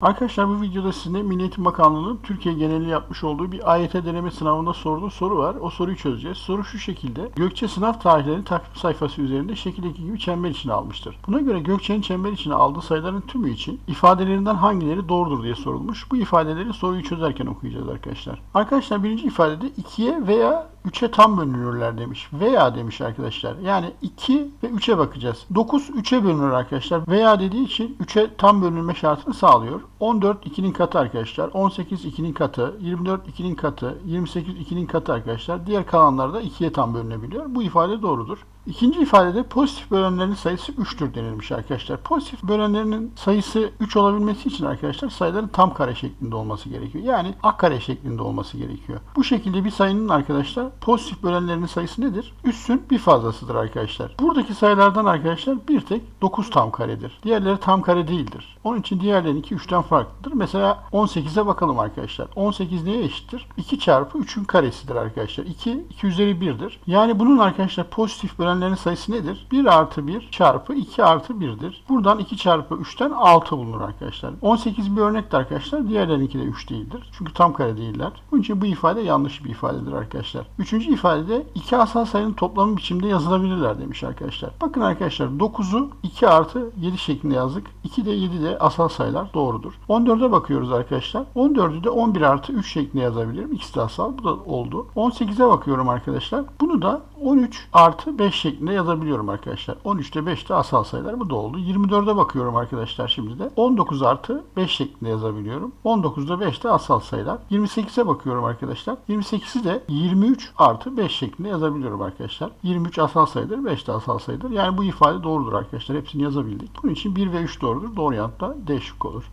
Arkadaşlar bu videoda sizinle Milli Eğitim Bakanlığı'nın Türkiye geneli yapmış olduğu bir AYT deneme sınavında sorduğu soru var. O soruyu çözeceğiz. Soru şu şekilde. Gökçe sınav tarihlerini takvim sayfası üzerinde şekildeki gibi çember içine almıştır. Buna göre Gökçe'nin çember içine aldığı sayıların tümü için ifadelerinden hangileri doğrudur diye sorulmuş. Bu ifadeleri soruyu çözerken okuyacağız arkadaşlar. Arkadaşlar birinci ifadede 2'ye veya 3'e tam bölünürler demiş. Veya demiş arkadaşlar. Yani 2 ve 3'e bakacağız. 9 3'e bölünür arkadaşlar. Veya dediği için 3'e tam bölünme şartını sağlıyor. 14 2'nin katı arkadaşlar. 18 2'nin katı. 24 2'nin katı. 28 2'nin katı arkadaşlar. Diğer kalanlar da 2'ye tam bölünebiliyor. Bu ifade doğrudur. İkinci ifadede pozitif bölenlerin sayısı 3'tür denilmiş arkadaşlar. Pozitif bölenlerinin sayısı 3 olabilmesi için arkadaşlar sayıların tam kare şeklinde olması gerekiyor. Yani a kare şeklinde olması gerekiyor. Bu şekilde bir sayının arkadaşlar pozitif bölenlerinin sayısı nedir? Üssün bir fazlasıdır arkadaşlar. Buradaki sayılardan arkadaşlar bir tek 9 tam karedir. Diğerleri tam kare değildir. Onun için diğerlerinki 3'ten farklıdır. Mesela 18'e bakalım arkadaşlar. 18 neye eşittir? 2 çarpı 3'ün karesidir arkadaşlar. 2, 2 üzeri 1'dir. Yani bunun arkadaşlar pozitif bölenlerin sayısı nedir? 1 artı 1 çarpı 2 artı 1'dir. Buradan 2 çarpı 3'ten 6 bulunur arkadaşlar. 18 bir örnekti arkadaşlar. Diğerlerinki de 3 değildir. Çünkü tam kare değiller. Bunun için bu ifade yanlış bir ifadedir arkadaşlar. Üçüncü ifadede iki asal sayının toplamı biçimde yazılabilirler demiş arkadaşlar. Bakın arkadaşlar 9'u 2 artı 7 şeklinde yazdık. 2 de 7 de asal sayılar doğrudur. 14'e bakıyoruz arkadaşlar. 14'ü de 11 artı 3 şeklinde yazabilirim. İkisi de asal. Bu da oldu. 18'e bakıyorum arkadaşlar. Bunu da 13 artı 5 şeklinde yazabiliyorum arkadaşlar. 13 de 5 de asal sayılar. Bu da oldu. 24'e bakıyorum arkadaşlar şimdi de. 19 artı 5 şeklinde yazabiliyorum. 19 da 5 de asal sayılar. 28'e bakıyorum arkadaşlar. 28'i de 23 artı 5 şeklinde yazabiliyorum arkadaşlar. 23 asal sayıdır. 5 de asal sayıdır. Yani bu ifade doğrudur arkadaşlar. Hepsini yazabildik. Bunun için 1 ve 3 doğrudur. Doğru yanıt da D şıkkı olur.